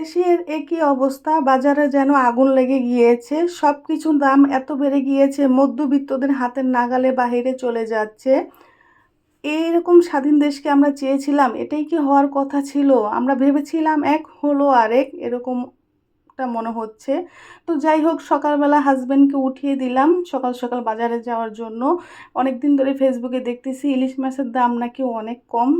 দেশের একই অবস্থা, বাজারে যেন আগুন লেগে গিয়েছে সব কিছুর দাম এত বেড়ে গিয়েছে, মধ্যবিত্তদের হাতের নাগালে বাহিরে চলে যাচ্ছে। এইরকম স্বাধীন দেশকে আমরা চেয়েছিলাম, এটাই কি হওয়ার কথা ছিল? আমরা ভেবেছিলাম এক হলো আরেক, এরকমটা মনে হচ্ছে। তো যাই হোক, সকালবেলা হাজব্যান্ডকে উঠিয়ে দিলাম, সকাল সকাল বাজারে যাওয়ার জন্য। অনেক দিন ধরে ফেসবুকে দেখতেছি, ইলিশ মাছের দাম নাকি অনেক কম।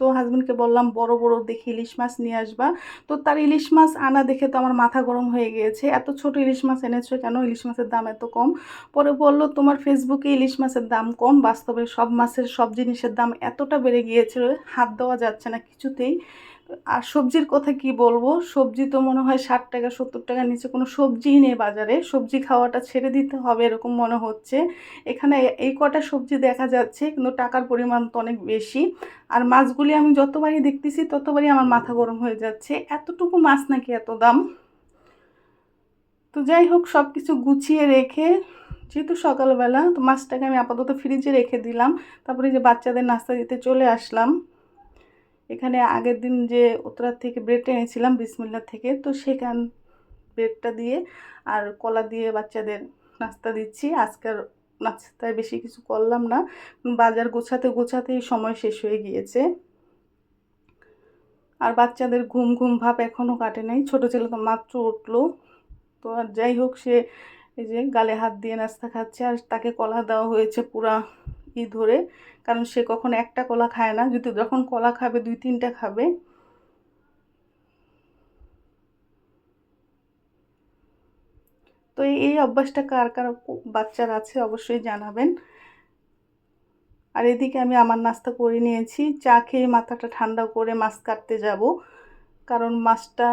তো হাজব্যান্ডকে বললাম, বড় বড় দেখি ইলিশ মাছ নিয়ে আসবা। তো তার ইলিশ মাছ আনা দেখে তো আমার মাথা গরম হয়ে গিয়েছে। এত ছোট ইলিশ মাছ এনেছো কেন? ইলিশ মাছের দাম এত কম? পরে বলল, তোমার ফেসবুকে ইলিশ মাছের দাম কম, বাস্তবে সব মাছের, সব জিনিসের দাম এতটা বেড়ে গিয়েছে হাত দেওয়া যাচ্ছে না কিছুতেই। আর সবজির কথা কি বলব? সবজি তো মনে হয় ষাট টাকা, সত্তর টাকার নিচে কোনো সবজিই নেই বাজারে। সবজি খাওয়াটা ছেড়ে দিতে হবে এরকম মনে হচ্ছে। এখানে এই কটা সবজি দেখা যাচ্ছে, কিন্তু টাকার পরিমাণ তো অনেক বেশি। আর মাছগুলি আমি যতবারই দেখতেছি, ততবারই আমার মাথা গরম হয়ে যাচ্ছে। এতটুকু মাছ নাকি এত দাম? তো যাই হোক সব কিছু গুছিয়ে রেখে, যেহেতু সকালবেলা, তো মাছটাকে আমি আপাতত ফ্রিজে রেখে দিলাম। তারপরে যে বাচ্চাদের নাস্তা দিতে চলে আসলাম। এখানে আগের দিন যে উত্তরার থেকে ব্রেড এনেছিলাম বিসমিল্লা থেকে, তো সেখান ব্রেডটা দিয়ে আর কলা দিয়ে বাচ্চাদের নাস্তা দিচ্ছি। আজকের নাস্তায় বেশি কিছু করলাম না বাজার গোছাতে গোছাতেই সময় শেষ হয়ে গিয়েছে। আর বাচ্চাদের ঘুম ঘুম ভাব এখনও কাটে নাই। ছোটো ছেলে তো মাত্র উঠল। তো আর যাই হোক, সে এই যে গালে হাত দিয়ে নাস্তা খাচ্ছে আর তাকে কলা দেওয়া হয়েছে পুরা ই ধরে, কারণ সে কখন একটা কলা খায় না। যদি যখন কলা খাবে, দুই তিনটা খাবে। তো এই অভ্যাসটা কার কার বাচ্চার আছে অবশ্যই জানাবেন। আর এদিকে আমি আমার নাস্তা করে নিয়েছি। চা খেয়ে মাথাটা ঠান্ডা করে মাছ কাটতে যাব। কারণ মাছটা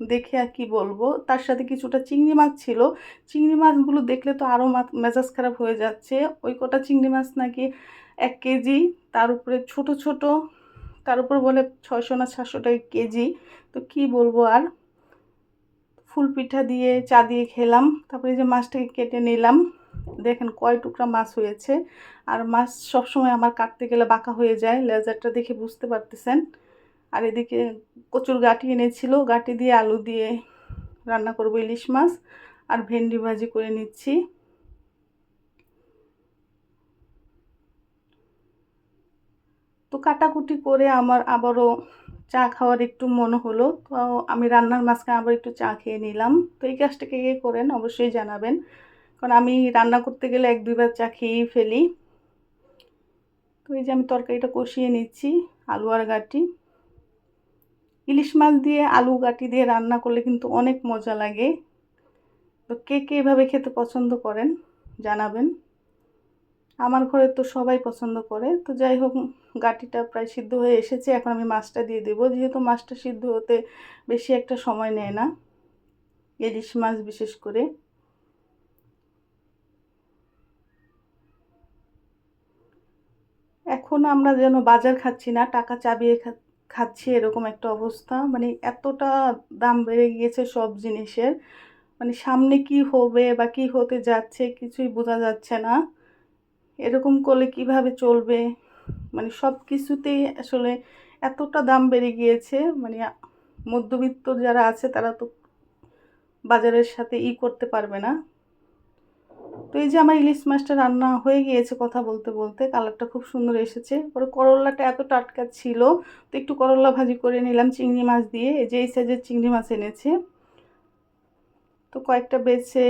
দেখে আর কি বলব। তার সাথে কিছুটা চিংড়ি মাছ ছিল। চিংড়ি মাছগুলো দেখলে তো আরও মেজাজ খারাপ হয়ে যাচ্ছে। ওই কটা চিংড়ি মাছ নাকি এক কেজি, তার উপরে ছোট ছোট, তার উপর বলে ছয়শো না সাতশো টাকা কেজি। তো কি বলব আর? ফুল পিঠা দিয়ে, চা দিয়ে খেলাম। তারপরে যে মাছটাকে কেটে নিলাম। দেখেন কয় টুকরা মাছ হয়েছে। আর মাছ সবসময় আমার কাটতে গেলে বাঁকা হয়ে যায়। লেজারটা দেখে বুঝতে পারতেছেন। আর এদিকে কচুর গাঁটি এনেছিল গাঁটি দিয়ে আলু দিয়ে রান্না করব ইলিশ মাছ আর ভেন্ডি ভাজি করে নিচ্ছি। তো কাটাকুটি করে আমার আবারও চা খাওয়ার একটু মনে হলো, তো আমি রান্নার মাঝখানে আবার একটু চা খেয়ে নিলাম। তো এই কাজটা কে কে করেন অবশ্যই জানাবেন, কারণ আমি রান্না করতে গেলে এক দুইবার চা খেয়েই ফেলি। তো এই যে আমি তরকারিটা কষিয়ে নিচ্ছি, আলু আর গাটি ইলিশ মাছ দিয়ে আলু গাটি দিয়ে রান্না করলে কিন্তু অনেক মজা লাগে। তো কে কে এভাবে খেতে পছন্দ করেন জানাবেন। আমার ঘরে তো সবাই পছন্দ করে। তো যাই হোক, গাটিটা প্রায় সিদ্ধ হয়ে এসেছে। এখন আমি মাছটা দিয়ে দেবো। যেহেতু মাছটা সিদ্ধ হতে বেশি একটা সময় নেয় না, ইলিশ মাছ বিশেষ করে। এখন আমরা যেন বাজার খাচ্ছি না, টাকা চাবিয়ে খাচ্ছি এরকম একটা অবস্থা। মানে এতটা দাম বেড়ে গিয়েছে সব জিনিসের। মানে সামনে কি হবে বা কি হতে যাচ্ছে কিছুই বোঝা যাচ্ছে না। এরকম করলে কীভাবে চলবে? মানে সব কিছুতেই আসলে এতটা দাম বেড়ে গিয়েছে। মানে মধ্যবিত্ত যারা আছে তারা তো বাজারের সাথে ই করতে পারবে না। তো এই যে আমার ইলিশ মাছটা রান্না হয়ে গিয়েছে কথা বলতে বলতে, কালারটা খুব সুন্দর এসেছে। পরে করল্লাটা এত টাটকা ছিল, তো একটু করল্লা ভাজি করে নিলাম চিংড়ি মাছ দিয়ে। এই যে এই সাইজের চিংড়ি মাছ এনেছে। তো কয়েকটা বেছে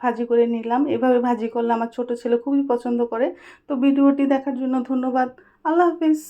ভাজি করে নিলাম। এভাবে ভাজি করলে আমার ছোট ছেলে খুবই পছন্দ করে। তো ভিডিওটি দেখার জন্য ধন্যবাদ। আল্লাহ হাফিজ।